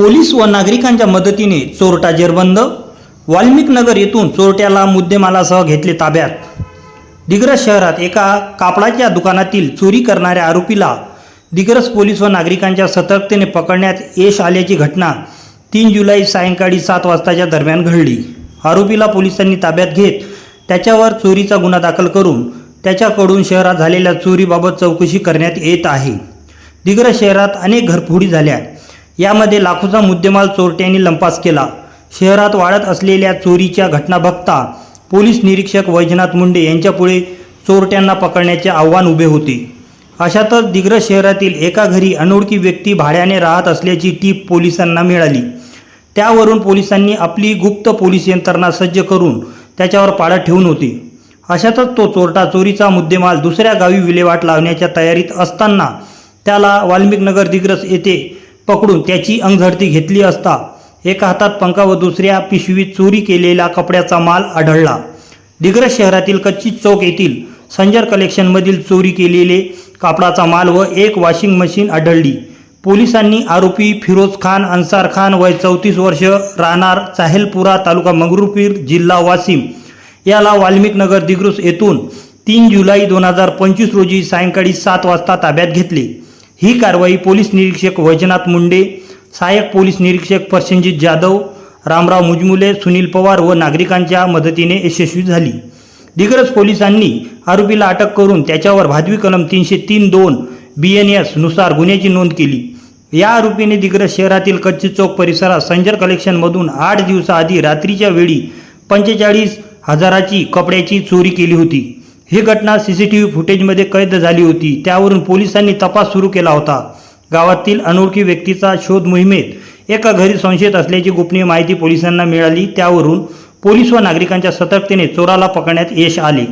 Police व नागरिकांच्या मदतीने चोरटा जेरबंद वाल्मिक नगर येथून चोरट्याला मुद्देमालासह घेतले ताब्यात. दिग्रस शहरात एका कापडाच्या दुकानातील चोरी करणाऱ्या आरोपीला दिग्रस पोलीस व नागरिकांच्या सतर्कतेने पकडण्यात यश आल्याची घटना तीन जुलै सायंकाळी सात वाजताच्या दरम्यान घडली. आरोपीला पोलिसांनी ताब्यात घेत त्याच्यावर चोरीचा गुन्हा दाखल करून त्याच्याकडून शहरात झालेल्या चोरीबाबत चौकशी करण्यात येत आहे. दिग्रस शहरात अनेक घरफोडी झाल्या. यामध्ये लाखोचा मुद्देमाल चोरट्यांनी लंपास केला. शहरात वाढत असलेल्या चोरीच्या घटना बघता पोलीस निरीक्षक वैजनाथ मुंडे यांच्यापुढे चोरट्यांना पकडण्याचे आव्हान उभे होते. अशातच दिग्रज शहरातील एका घरी अनोळखी व्यक्ती भाड्याने राहत असल्याची टीप पोलिसांना मिळाली. त्यावरून पोलिसांनी आपली गुप्त पोलीस यंत्रणा सज्ज करून त्याच्यावर पाळत ठेवून होती. अशातच तो चोरटा चोरीचा मुद्देमाल दुसऱ्या गावी विल्हेवाट लावण्याच्या तयारीत असताना त्याला वाल्मिकनगर दिग्रस येथे पकडून त्याची अंगझडती घेतली असता एका हातात पंखा व दुसऱ्या पिशवीत चोरी केलेला कपड्याचा माल आढळला. दिग्रस शहरातील कच्ची चौक येथील संजर कलेक्शनमधील चोरी केलेले कापडाचा माल व एक वॉशिंग मशीन आढळली. पोलिसांनी आरोपी फिरोज खान अन्सार खान वय चौतीस वर्ष राहणार चाहेलपुरा तालुका मंगरुपीर जिल्हा वाशिम. याला वाल्मिकनगर दिग्रुस येथून तीन जुलै दोन हजार पंचवीस रोजी सायंकाळी सात वाजता ताब्यात घेतले. ही कारवाई पोलीस निरीक्षक वैजनाथ मुंडे सहाय्यक पोलीस निरीक्षक प्रसेनजित जाधव रामराव मुजमुले सुनील पवार व नागरिकांच्या मदतीने यशस्वी झाली. दिग्रज पोलिसांनी आरोपीला अटक करून त्याच्यावर भादवी कलम तीनशे तीन दोन बी एन एसनुसार गुन्ह्याची नोंद केली. या आरोपीने दिग्रज शहरातील कच्ची चौक परिसरात संजर कलेक्शनमधून आठ दिवसाआधी रात्रीच्या वेळी पंचेचाळीस हजाराची कपड्याची चोरी केली होती. ही घटना सी सी टी व्ही फुटेजमध्ये कैद झाली होती. त्यावरून पोलिसांनी तपास सुरू केला होता. गावातील अनोळखी व्यक्तीचा शोध मोहिमेत एका घरी संशयित असल्याची गोपनीय माहिती पोलिसांना मिळाली. त्यावरून पोलीस व नागरिकांच्या सतर्कतेने चोराला पकडण्यात यश आले.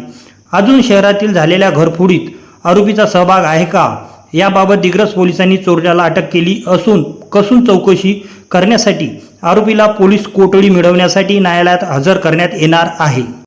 अजून शहरातील झालेल्या घरफोडीत आरोपीचा सहभाग आहे का? याबाबत दिग्रस पोलिसांनी चोरट्याला अटक केली असून कसून चौकशी करण्यासाठी आरोपीला पोलीस कोठडी मिळवण्यासाठी न्यायालयात हजर करण्यात येणार आहे.